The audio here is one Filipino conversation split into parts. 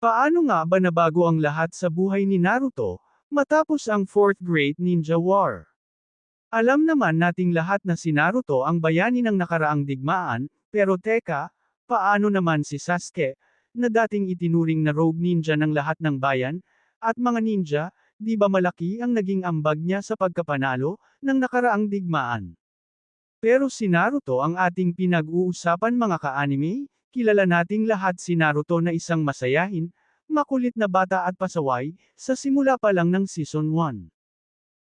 Paano nga ba nabago ang lahat sa buhay ni Naruto, matapos ang Fourth Great Ninja War? Alam naman nating lahat na si Naruto ang bayani ng nakaraang digmaan, pero teka, paano naman si Sasuke, na dating itinuring na rogue ninja ng lahat ng bayan, at mga ninja, di ba malaki ang naging ambag niya sa pagkapanalo, ng nakaraang digmaan? Pero si Naruto ang ating pinag-uusapan mga ka-anime, kilala nating lahat si Naruto na isang masayahin, makulit na bata at pasaway, sa simula pa lang ng Season 1.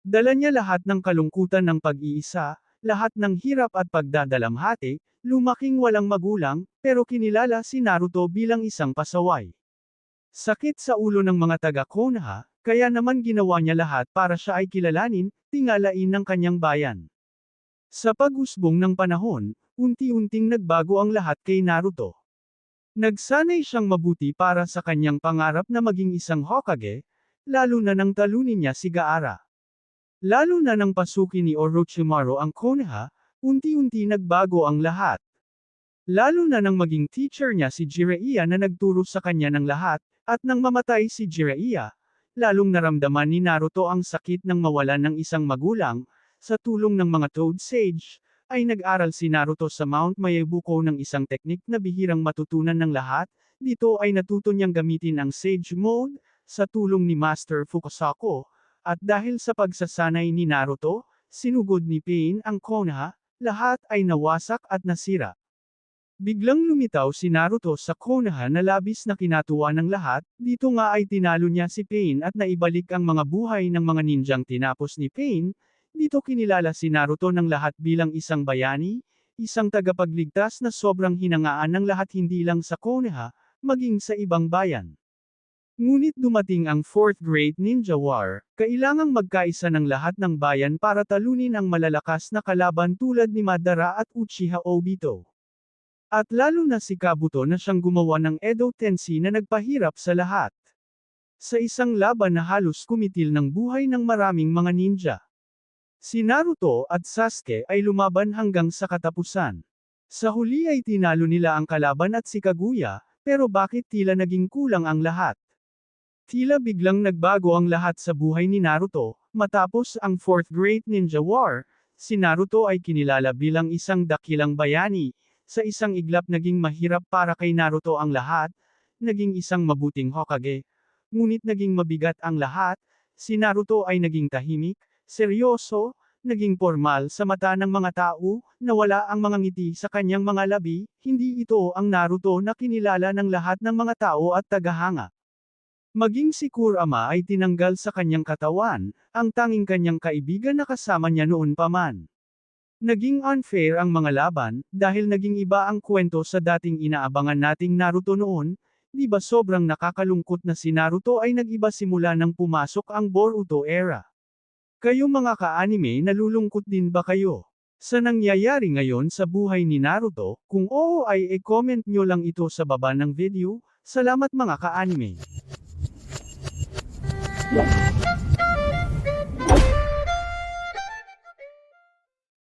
Dala niya lahat ng kalungkutan ng pag-iisa, lahat ng hirap at pagdadalamhati, lumaking walang magulang, pero kinilala si Naruto bilang isang pasaway. Sakit sa ulo ng mga taga Konoha, kaya naman ginawa niya lahat para siya ay kilalanin, tingalain ng kanyang bayan. Sa pag-usbong ng panahon, unti-unting nagbago ang lahat kay Naruto. Nagsanay siyang mabuti para sa kanyang pangarap na maging isang Hokage, lalo na nang talunin niya si Gaara. Lalo na nang pasukin ni Orochimaru ang Konoha, unti-unti nagbago ang lahat. Lalo na nang maging teacher niya si Jiraiya na nagturo sa kanya ng lahat, at nang mamatay si Jiraiya, lalong naramdaman ni Naruto ang sakit ng mawalan ng isang magulang, sa tulong ng mga Toad Sage, ay nag-aral si Naruto sa Mount Mayebuko ng isang teknik na bihirang matutunan ng lahat, dito ay natuto niyang gamitin ang Sage Mode, sa tulong ni Master Fukusako, at dahil sa pagsasanay ni Naruto, sinugod ni Pain ang Konoha, lahat ay nawasak at nasira. Biglang lumitaw si Naruto sa Konoha na labis na kinatuwa ng lahat, dito nga ay tinalo niya si Pain at naibalik ang mga buhay ng mga ninjang tinapos ni Pain, dito kinilala si Naruto ng lahat bilang isang bayani, isang tagapagligtas na sobrang hinangaan ng lahat hindi lang sa Konoha, maging sa ibang bayan. Ngunit dumating ang Fourth Great Ninja War, kailangang magkaisa ng lahat ng bayan para talunin ang malalakas na kalaban tulad ni Madara at Uchiha Obito. At lalo na si Kabuto na siyang gumawa ng Edo Tensei na nagpahirap sa lahat. Sa isang laban na halos kumitil ng buhay ng maraming mga ninja. Si Naruto at Sasuke ay lumaban hanggang sa katapusan. Sa huli ay tinalo nila ang kalaban at si Kaguya, pero bakit tila naging kulang ang lahat? Tila biglang nagbago ang lahat sa buhay ni Naruto, matapos ang Fourth Great Ninja War, si Naruto ay kinilala bilang isang dakilang bayani, sa isang iglap naging mahirap para kay Naruto ang lahat, naging isang mabuting Hokage. Ngunit naging mabigat ang lahat, si Naruto ay naging tahimik, seryoso, naging formal sa mata ng mga tao, nawala ang mga ngiti sa kanyang mga labi, hindi ito ang Naruto na kinilala ng lahat ng mga tao at tagahanga. Maging si Kurama ay tinanggal sa kanyang katawan, ang tanging kanyang kaibigan na kasama niya noon pa man. Naging unfair ang mga laban, dahil naging iba ang kwento sa dating inaabangan nating Naruto noon, di ba sobrang nakakalungkot na si Naruto ay nag-iba simula nang pumasok ang Boruto era. Kayo mga ka-anime nalulungkot din ba kayo? Sa nangyayari ngayon sa buhay ni Naruto, kung oo ay e-comment nyo lang ito sa baba ng video, salamat mga ka-anime.